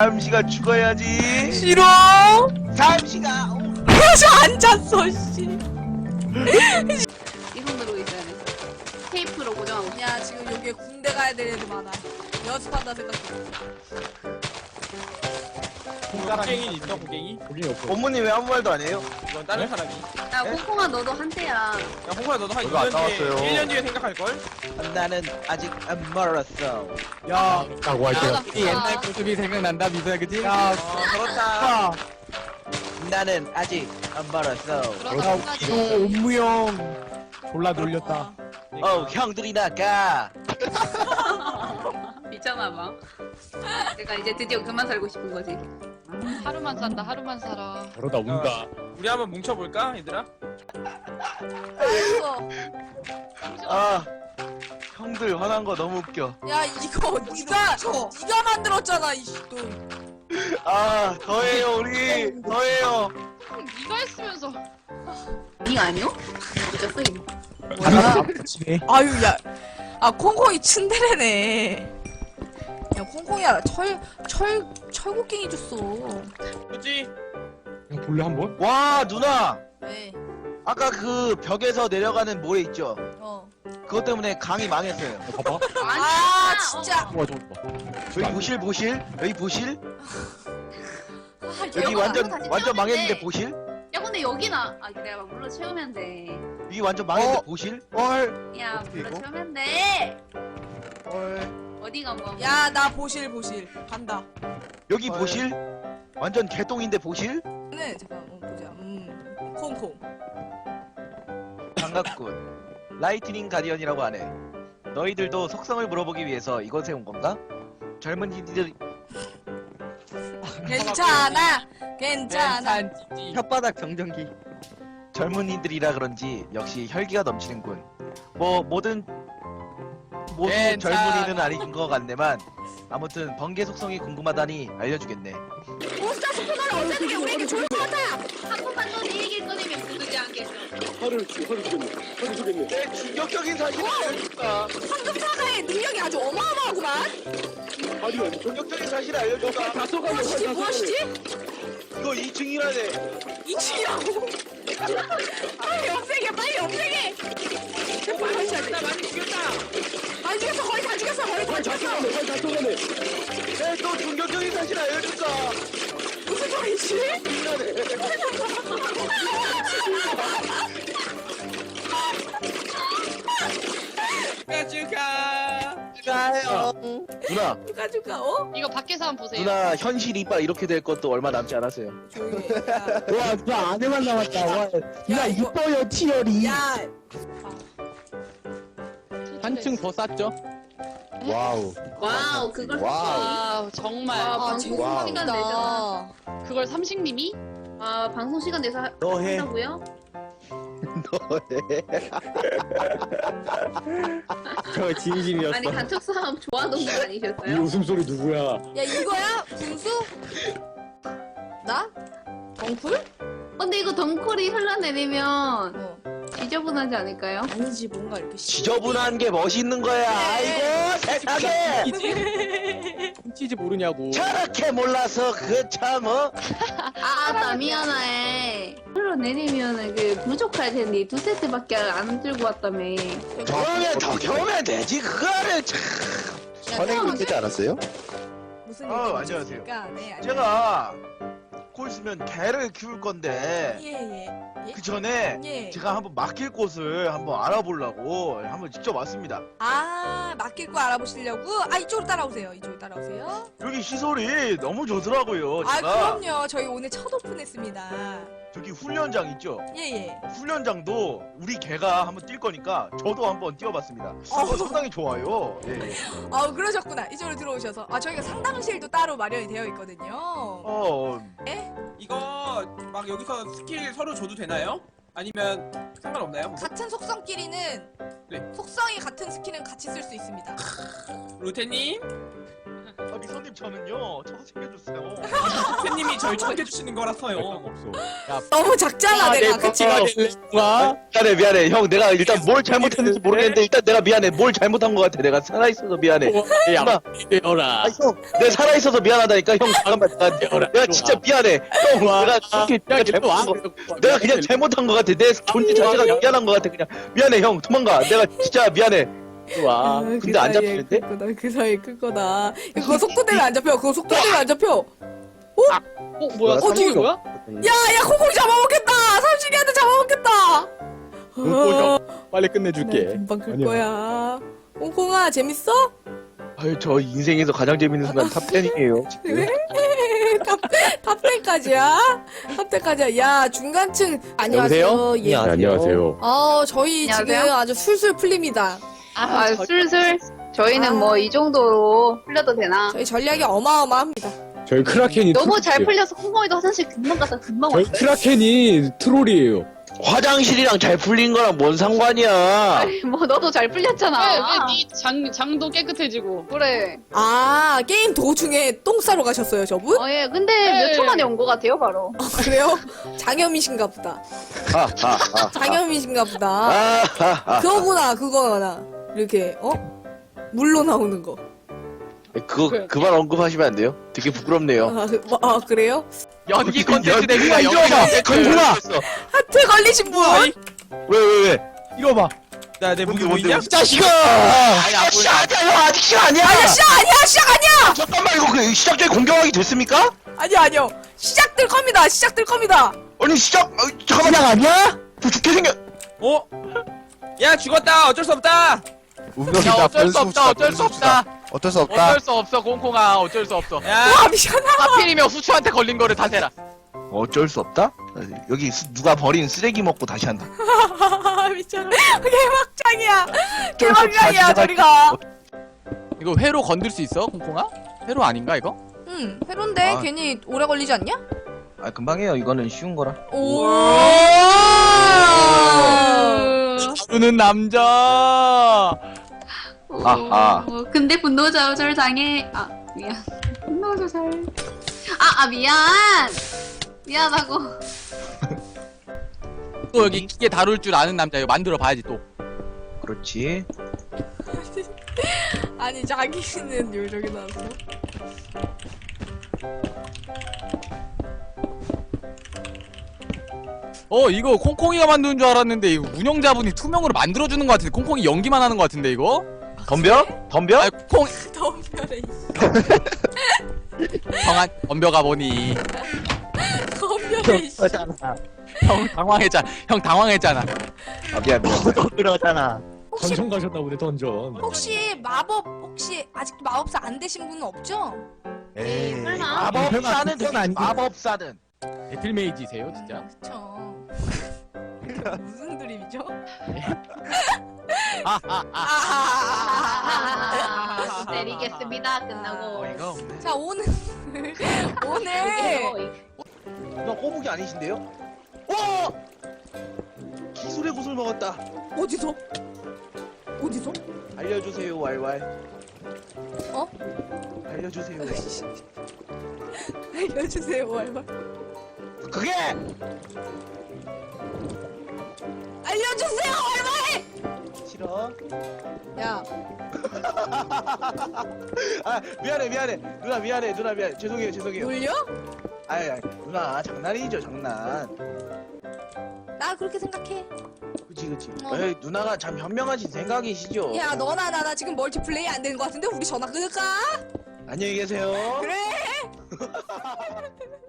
삼시가 죽어야지. 싫어. 삼시가. 어, 그래서 앉았어 씨. 이 손으로 있어야 돼. 테이프로 고정하고. 야 지금 여기에 군대 가야 될 애들 많아. 연습한다 생각해. 고갱이 있어 고갱이? 어머니 왜 아무 말도 안 해요? 이건 다른 사람이 야, 콩콩아, 너도 한때야. 야 홍콩아 너도 한 저도 안 2년 뒤에 나왔어요. 1년 뒤에 생각할걸? 나는 아직 안 멀었어. 야, 라고 할 때가 이 옛날 모습이 생각난다 미소야 그지? 야, 어 그렇다 나는 아직 안 멀었어. 야, 우리도 옴무 형 졸라 놀렸다. 어, 형들이 나가. 미쳤나봐. 내가 이제 드디어 그만 살고 싶은 거지. 하루만 산다 하루만 살아 저러다 운다. 우리 한번 뭉쳐볼까 얘들아? 아, 형들 화난 거 너무 웃겨. 야 이거 네가 네가 만들었잖아 이씨 또. 아, 더해요 우리. 더해요. 네가 했으면서 니 아니요? 미쳤어, 이거. 뭐야? 아유 야. 아 콩콩이 츤데레네. 야 콩콩이야 철철 철곡갱이 줬어. 그치? 야, 볼래 한번? 와, 누나. 네. 아까 그 벽에서 내려가는 모래 있죠? 어. 그것 때문에 강이 망했어요. 야, 봐봐. 아 진짜. 좋아 저거 봐. 여기 보실 보실? 여기 보실? 아, 여기 여기 완전 다시 완전. 망했는데 보실? 야, 근데 여기나. 아, 내가 물로 채우면 돼. 여기 완전 망했는데 어? 보실? 헐. 야, 어떻게 물로 이거? 채우면 돼. 헐. 어디가 뭐. 야 나 보실 보실 간다. 여기 헐. 보실? 완전 개똥인데 보실? 네 잠깐 어, 보자. 음 콩콩. 반갑군. 라이트닝 가디언이라고 하네. 너희들도 속성을 물어보기 위해서 이곳에 온 건가? 젊은 이들 괜찮아. 괜찮아. 혓바닥 정전기. 젊은이들이라 그런지 역시 혈기가 넘치는군. 뭐 모든 모두 괜찮아. 젊은이는 아닌 것 같네만 아무튼 번개 속성이 궁금하다니 알려주겠네. 몬스터 스피커를 어쩌는 게 우리에게 좋을 것 같아. 한 번만 더 내 얘기를 꺼내면 부르지 않겠어. 내 충격적인 사실을 알려줄까? 황금 사과의 능력이 아주 어마어마하구만. 충격적인 사실을 알려줄까? 무엇이지 무엇이지? 이거 2층이라네. 2층이라고. 빨리 없애게 빨리 없애게. 빨리 없애게. 나 많이 죽였다 많이 죽였어 거의 다 죽였어 거의 다 죽였어. 내또 충격적인 사실 알려줄까? 무슨 소리지? 축하 축하 가요. 누나, 누가 누가 어? 이거 밖에서 한번 보세요 누나 현실 이빨 이렇게 될 것도 얼마 남지 않았어요. 조용히 해. 야, 와, 진짜 안에만 남았다. 와, 이거- 이뻐요, 티열이. 야 한층 더 쌌죠? 와우. 와우, 그걸 와우. 와 정말 와, 아, 방송 와우. 시간 내잖아. 그걸 삼식님이 아, 방송 시간 내서 하- 너 해. 한다고요? 저 진심이었어. 아니, 간척 싸움 좋아하는 분이 아니셨어요? 웃음소리 누구야? 야 이거야 분수? 나? 덩풀? 근데 이거 덩쿨이 흘러내리면 어 지저분하지 않을까요? 아니지 뭔가 이렇게 지저분한 게 멋있는 거야. 아이고 세상에. 훔치지 모르냐고. 저렇게 몰라서 그참 어? 아, 나 미안해. 흘러 내리면 그 부족할 텐데 두 세트밖에 안 들고 왔다며. 그러면 더 겨우면 되지 그거를 참. 선생님 되지 않았어요? 무슨 어, 얘기 안녕하세요. 네. 제가 곧 있으면 개를 키울 건데 예예 그 전에 예. 제가 한번 맡길 곳을 한번 알아보려고 한번 직접 왔습니다. 아 맡길 거 알아보시려고? 아 이쪽으로 따라오세요. 이쪽으로 따라오세요. 여기 시설이 너무 좋더라고요. 아 제가 그럼요. 저희 오늘 첫 오픈했습니다. 저기 훈련장 있죠. 예예. 훈련장도 우리 개가 한번 뛸 거니까 저도 한번 뛰어봤습니다. 어. 어, 상당히 좋아요. 예. 아 그러셨구나. 이쪽으로 들어오셔서 아 저희가 상담실도 따로 마련이 되어 있거든요. 어, 이거 막 여기서 스킬 서로 줘도 되나요? 아니면 상관없나요? 같은 속성끼리는 네. 속성이 같은 스킬은 같이 쓸 수 있습니다. 루테님 아, 미선님 저는요. 저도 챙겨주세요. 팬님이 절 챙겨주시는 거라서요. 없어. 너무 작잖아 내가. 그치? 와. 미안해 미안해. 형 내가 일단 뭘 잘못했는지 모르겠는데 일단 내가 미안해. 뭘 잘못한 것 같아. 내가 살아있어서 미안해. 야, 되어라. 아형 내가 살아있어서 미안하다니까 형. 잠깐만 내가, 내가 진짜 미안해. 형 내가 그렇게 내가 잘못한 거 내가 그냥 잘못한 것 같아. 내 존재 자체가 미안한 것 같아 그냥. 미안해 형. 도망가. 내가 진짜 미안해 와. 근데 안 잡히는데? 그 거다, 그 사이 그 거다. 그거 속도대로 안 잡혀. 그거 속도대로 안 잡혀. 어 뭐야? 어, 어떻게 삼성. 뭐야? 야, 야, 콩콩이 잡아먹겠다. 삼식이한테 잡아먹겠다. 콩콩이 빨리 나 끝내줄게. 금방 클 아니야. 거야. 콩콩아, 재밌어? 아유 저 인생에서 가장 재밌는 순간 탑10이에요 그래? 탑, 탑텐까지야? 탑텐까지야. 야, 중간층. 안녕하세요. 여보세요? 예. 네, 안녕하세요. 어, 저희 안녕하세요. 지금 아주 술술 풀립니다. 아, 술술. 저희는 아. 뭐 이 정도로 풀려도 되나? 저희 전략이 어마어마합니다. 저희 크라켄이 너무 잘 트롤이에요. 풀려서 콩콩이도 화장실 금방 가서 금방 저희 왔어요. 크라켄이 트롤이에요. 화장실이랑 잘 풀린 거랑 뭔 상관이야 아니, 뭐 너도 잘 풀렸잖아. 왜왜네장 장도 깨끗해지고? 그래. 아, 게임 도중에 똥 싸러 가셨어요, 저분? 어, 예. 근데 네. 몇초 만에 온 것 같아요, 바로. 아, 그래요? 장염이신가 보다. 아 아 아 장염이신가 보다. 아 아 아 그거구나, 그거구나. 이렇게, 어? 물로 나오는 거. 그거 그만 언급하시면 안 돼요? 되게 부끄럽네요 아, 그, 뭐, 아 그래요? 연기 컨텐츠 내기가 연기 컨텐츠 하트 걸리신 분? 왜왜 왜? 이거 봐. 나내 무기 뭐 있냐? 이 자식아! 아니 시작 아니야 아직 시작 아니야! 아니야, 시작 아니야, 시작 아니야! 잠깐만 이거 그 시작 전에 공격하기 됐습니까? 아니요, 아니요. 시작될 겁니다, 시작될 겁니다. 아니 시작 어, 잠깐만 시작 아니야? 뭐 죽게 생겨 어? 야 죽었다. 어쩔 수 없다. 운명이다. 야, 어쩔 수 없다, 어쩔 수 없다. 어쩔 수 없다. 어쩔 수 없어, 콩콩아. 어쩔 수 없어. 야. 와, 미쳤나? 하필이면 후추한테 걸린 거를 다 대라. 어쩔 수 없다? 여기 수- 누가 버린 쓰레기 먹고 다시 한다 미쳤네. 개막장이야. 어쩔 수 없다, 개막장이야, 시작할 저리 가. 이거 회로 건들 수 있어, 콩콩아? 회로 아닌가, 이거? 응, 회로인데 아. 괜히 오래 걸리지 않냐? 아 금방 해요 이거는 쉬운 거라 오. 다루는 남자. 아하. 어, 근데 분노 조절 당해. 아, 미안. 분노 조절. 아, 아, 미안. 미안하고. 또 여기 기계 다룰 줄 아는 남자 이거 만들어 봐야지 또. 그렇지 아니, 자기는 요정이 나왔어. 어, 이거 콩콩이가 만드는 줄 알았는데 이거 운영자분이 투명으로 만들어주는 것 같은데 콩콩이 연기만 하는 것 같은데 이거? 덤벼? 덤벼? 아, 콩 덤벼래, 성한 덤벼가 보니 덤벼래, 이씨. 그러잖아. 형 당황했잖아. 형 당황했잖아. 아 미안 미안 너도 그러잖아. 혹시, 던전 가셨나 보네, 던전. 혹시 마법, 혹시 아직 마법사 안 되신 분은 없죠? 에이. 설마? 마법사는 되지 아니지. 마법사는 배틀메이지세요 진짜? 그쵸. 무슨 드립이죠? 아, 아, 아. 아, 내리겠습니다. 끝나고. 어이가 없네 자, 오늘, 네. 오늘, 누나 꼬북이 아니신데요? 와! 기술의 구슬 먹었다 어디서? 어디서? 알려주세요 왈왈 어? 알려주세요 알려주세요, 얼마. 그게 알려주세요! 싫어 야, 아 미안해 미안해 누나 미안해 누나 미안해 죄송해요 죄송해요 놀려? 아이 아이 누나 장난이죠 장난 나 그렇게 생각해. 그치 그치 어. 에이 누나가 참 현명하신 생각이시죠 야, 너나 나나 지금 멀티플레이 안 되는 것 같은데 우리 전화 끊을까? 안녕히 계세요 그래.